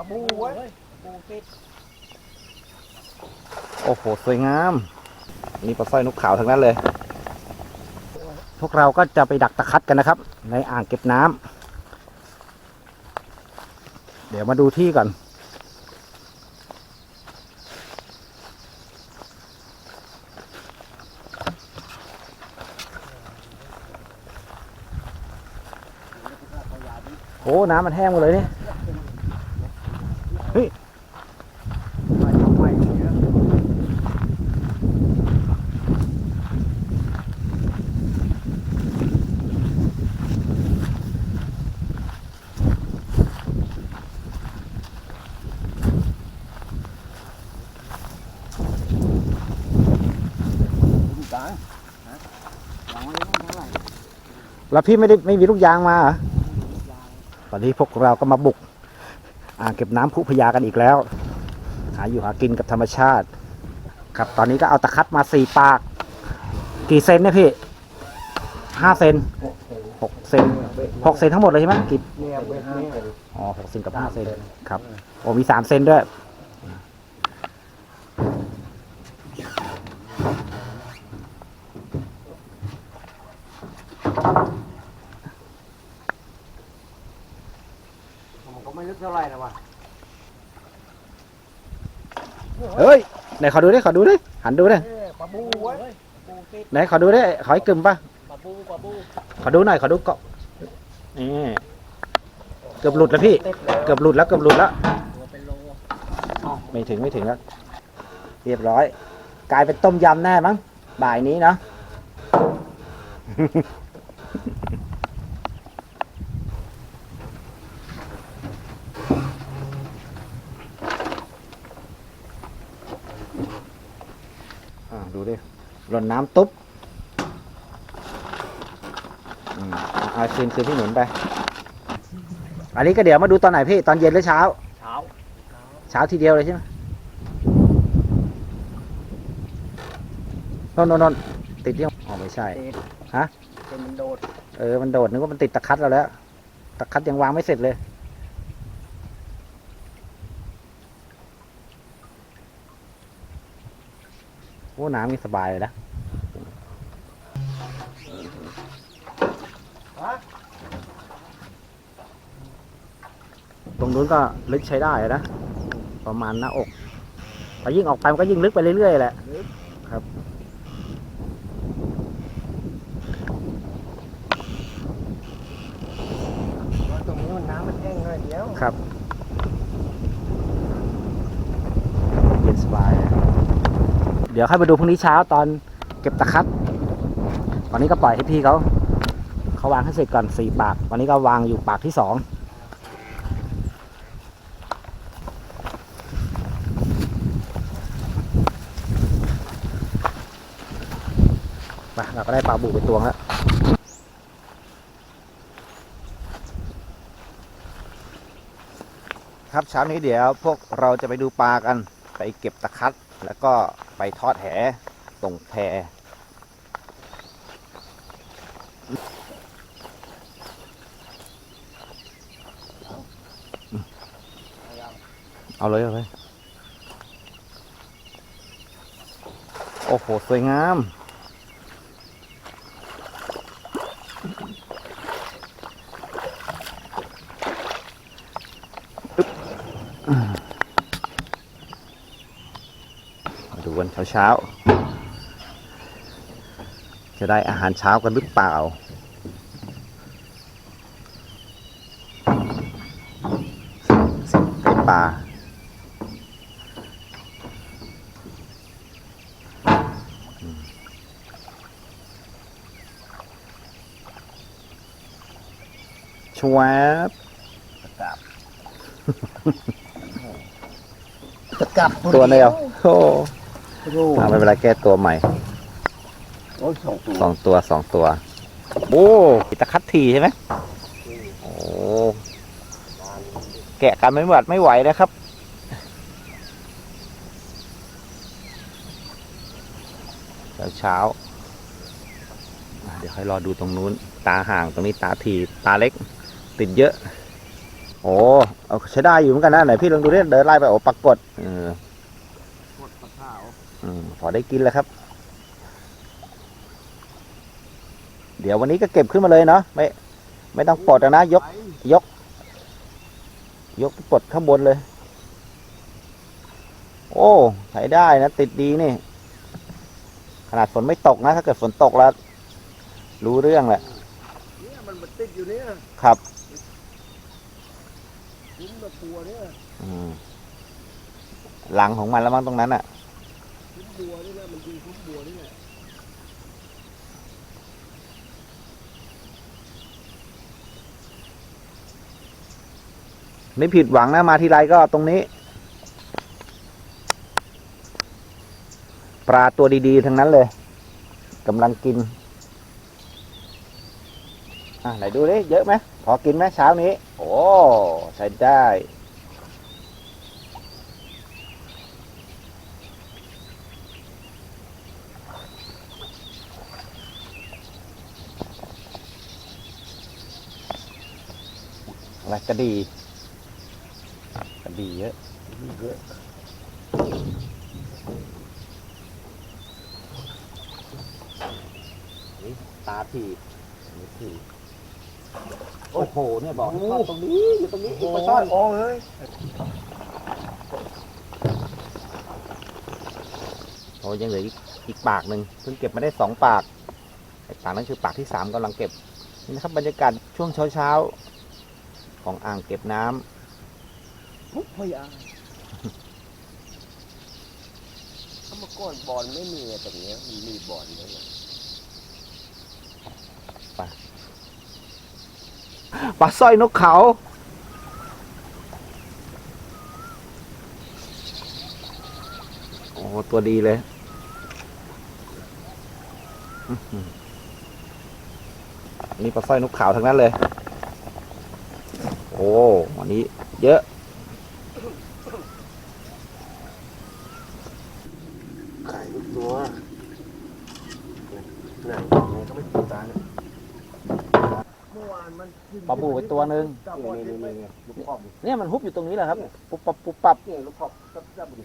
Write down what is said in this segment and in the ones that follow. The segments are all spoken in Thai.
ลาบูเว้ยบูติดโอ้โห สวยงาม นี่ปลาสร้อยนกขาวทั้งนั้นเลย พวกเราก็จะไปดักตะคัดกันนะครับ ในอ่างเก็บน้ำ เดี๋ยวมาดูที่ก่อน โอ้ น้ำมันแห้งหมดเลยนี่ ไม่ทำไมเยอะดูกลางฮะยังไม่ได้เท่าไหร่ แล้วพี่ไม่ได้ไม่มีลูกยางมาเหรอตอนนี้พวกเราก็มาบุก อ่างเก็บน้ำพุพยากันอีกแล้ว หาอยู่หากินกับธรรมชาติ ครับตอนนี้ก็เอาตะคัดมาสี่ปาก กี่เซนเนี่ยพี่ห้าเซนหกเซนหกเซนทั้งหมดเลยใช่ไหมกี่เนี่ยเบ็ดเนี่ยอ๋อหกเซนกับห้าเซนครับโอ้มีสามเซนด้วย มันก็ไม่ลึกเท่าไหร่นะวะ เฮ้ยไหนขอดูดิขอดูดิหันดูดิปลาบูเว้ยบูติดไหนขอดูดิขอให้กึมป่ะปลาบูปลาบูขอดูหน่อยขอดูเกาะนี่เกือบหลุดแล้วพี่ เกือบหลุดแล้วเกือบหลุดแล้วตัวเป็นโลไม่ถึงไม่ถึงแล้วเรียบร้อย กลายเป็นต้มยำแน่มั้งบ่ายนี้เนาะ อ่าดูดิ หล่นน้ำตุ๊บอืมเอาเอาคืนคืนพี่หนุนไป อันนี้ก็เดี๋ยวมาดูตอนไหนพี่ ตอนเย็นหรือเช้า เช้า เช้าทีเดียวเลยใช่ไหมนนนนนติดยังอ๋อไม่ใช่ติดฮะเป็นมันโดด เออ มันโดดนึกว่ามันติดตะคัดเราแล้ว ตะคัดยังวางไม่เสร็จเลย น้ำนี่สบายเลยนะฮะตรงนู้นก็ลึกใช้ได้นะ ประมาณหน้าอกพอยิ่งออกไปมันก็ยิ่งลึกไปเรื่อยๆแหละครับตรงนี้มันน้ำมันแห้งหน่อยเดียวครับ เย็นสบาย เดี๋ยวค่อยมาดูพรุ่งนี้เช้าตอนเก็บตะคัดตอนนี้ก็ปล่อยให้พี่เขาเขาวางให้เสร็จก่อนสี่ปากวันนี้ก็วางอยู่ปากที่สองไปเราก็ได้ปลาบูไปตวงแล้วครับเช้านี้เดี๋ยวพวกเราจะไปดูปลากัน ไปเก็บตะคัดแล้วก็ไปทอดแหตรงแพเอาเลยเอาเลย โอ้โห สวยงาม มาดูวันเช้าๆจะได้อาหารเช้ากันหรือเปล่าเสียงไก่ป่าอืมชวบตะกลับตัวเดียวโอ้ โอ้อ่าไม่เป็นไรแก้ตัวใหม่โอ้ยสองตัวสองตัวสองตัว โอ้ปิตะคัดทีใช่ไหมโอ้แกะกันไม่หวัดไม่ไหวนะครับ เช้าเช้าอะเดี๋ยวค่อยรอดูตรงนู้น ตาห่างตรงนี้ตาทีตาเล็ก ติดเยอะ โอ้เอาใช้ได้อยู่เหมือนกันนะไหนพี่ลองดูดิเดินไล่ไปโอ้ปรากฏเออกดปลาขาว อืมพอได้กินแล้วครับ เดี๋ยววันนี้ก็เก็บขึ้นมาเลยเนาะไม่ ไม่ต้องปลดอะนะยกไปยกปลดข้างบนเลย โอ้ใช้ได้นะ ติดดีนี่ ขนาดฝนไม่ตกนะ ถ้าเกิดฝนตกแล้ว รู้เรื่องแหละเนี่ยมันมันติดอยู่เนี่ยครับคุ้มตะกัวเนี่ยอืมหลังของมันแล้วมั้งตรงนั้นอะคุ้มบั วนี่นะมันยิงคุ้มบัวนี่แหละไม่ผิดหวังนะมาทีไรก็ตรงนี้ ปลาตัวดีๆ ทั้งนั้นเลยกำลังกิน อะไหนดูดิเยอะไหมพอกินไหมเช้านี้ โอ้ ใช้ได้ อะไรกระดีกระดีเยอะนี่เยอะตาถีบนี่ถีบโอ้โหเนี่ยบอกให้เข้าตรงนี้อยู่ตรงนี้อีกปลาช่อนโอ้เฮ้ยโอ้ยังเหลืออีกอีกปากหนึ่งเพิ่งเก็บมาได้สองปากไอ้ปากนั้นคือปากที่สามกำลังเก็บนี่นะครับบรรยากาศช่วงเช้าเช้าๆ ของอ่างเก็บน้ำพุกพยาถ้าเมื่อก่อนบอลไม่มีอะตรงเนี้ยมันมีบอลเลยปลาสร้อยนกเขาโอ้ตัวดีเลยอื้อหืออันนี้ปลาสร้อยนกขาวทั้งนั้นเลยโอ้วันนี้เยอะ ไข่ทุกตัวไหนไหนก็ไม่ติดตาเนี่ยเมื่อวานมันขึ้นปลาบูไปตัวหนึ่งนี่นี่นี่นี่ลูกขอบดิเนี่ยมันฮุบอยู่ตรงนี้แหละครับ ปุ๊บปับปุ๊บปับเนี่ยลูกขอบจับจับดิ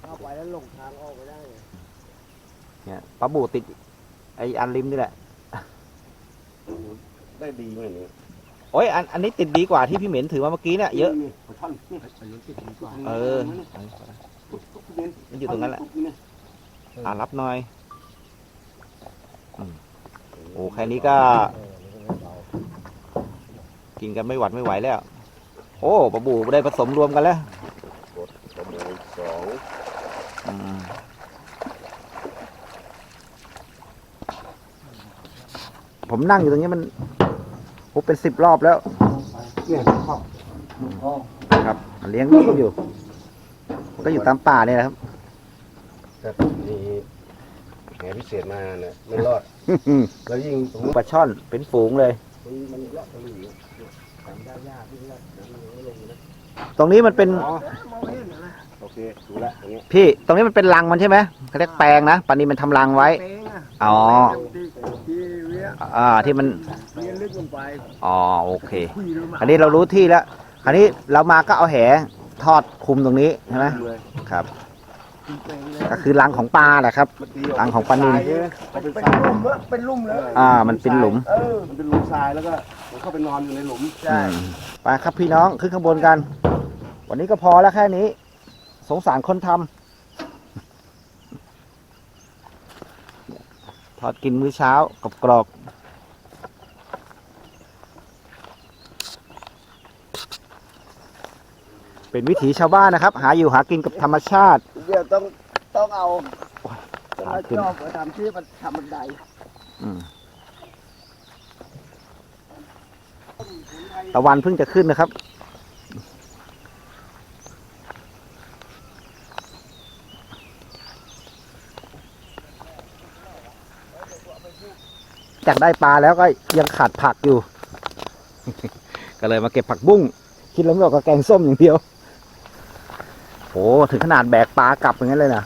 เข้าไปแล้วลงทางออกไปได้ไงเนี่ยปลาบูติดไออันริมนี่แหละ ได้ดีไหมเนี่ย โอ้ยอันอันนี้ติดดีกว่าที่พี่เหม็นถือมาเมื่อกี้เนี่ยเยอะนี่ปลาช่อนนี่ปลาช่อนติดดีกว่าเออทุกเดือนมันอยู่ตรงนั้นแหละ อ่ารับหน่อยอืมโอ้แค่นี้ก็กินกันไม่หวัดไม่ไหวแล้ว โอ้ปลาบูได้ผสมรวมกันแล้วประมาณสองอืมผมนั่งอยู่ตรงนี้มัน โอ้เป็นสิบรอบแล้วเนี่ยขอบอ๋อครับมันเลี้ยงลูกอยู่ ก็อยู่ตามป่าเนี่ยนะครับแต่มีแหพิเศษมาเนี่ยไม่รอด แล้วยิ่งตรงนี้ปลาช่อนเป็นฝูงเลย มันเลาะตะหลิวทำได้ยากที่ละน้ำมันไม่ลงนะตรงนี้มันเป็นอ๋อโอเคดูละอย่างเงี้ยพี่ ตรงนี้มันเป็นรังมันใช่ไหมเขาเรียกแปลงนะปานีมันทำรังไว้เป้งอะอ๋อที่ที่เวีย อ่าที่มันเวียลึกลงไปอ๋อโอเคคุยรู้มาอันนี้เรารู้ที่แล้วคราวนี้เรามาก็เอาแหทอดคุมตรงนี้ใช่ไหมเลยครับเป้งเลยก็คือรังของปลาแหละครับมันตีกรังของปลานิลมันเป็นทรายลุ่มเลยเป็นลุ่มเลยอ่า มันเป็นหลุมเออมันเป็นหลุมทรายแล้วก็มันเข้าไปนอนอยู่ในหลุมอืมไปครับพี่น้องขึ้นข้างบนกัน วันนี้ก็พอแล้วแค่นี้ สงสารคนทำ อดกินมื้อเช้ากรอบๆเป็นวิถีชาวบ้านนะครับ หาอยู่หากินกับธรรมชาติ เดี๋ยวต้องต้องเอาจะหามาขึ้นจอบมาทำที่มันทำบันไดอืมตะวันเพิ่งจะขึ้นนะครับ จากได้ปลาแล้วก็ยังขาดผักอยู่ ก็เลยมาเก็บผักบุ้งคิดแล้วไม่ออกก็แกงส้มอย่างเดียวโอ้ถึงขนาดแบกปลากลับอย่างนั้นเลยนะ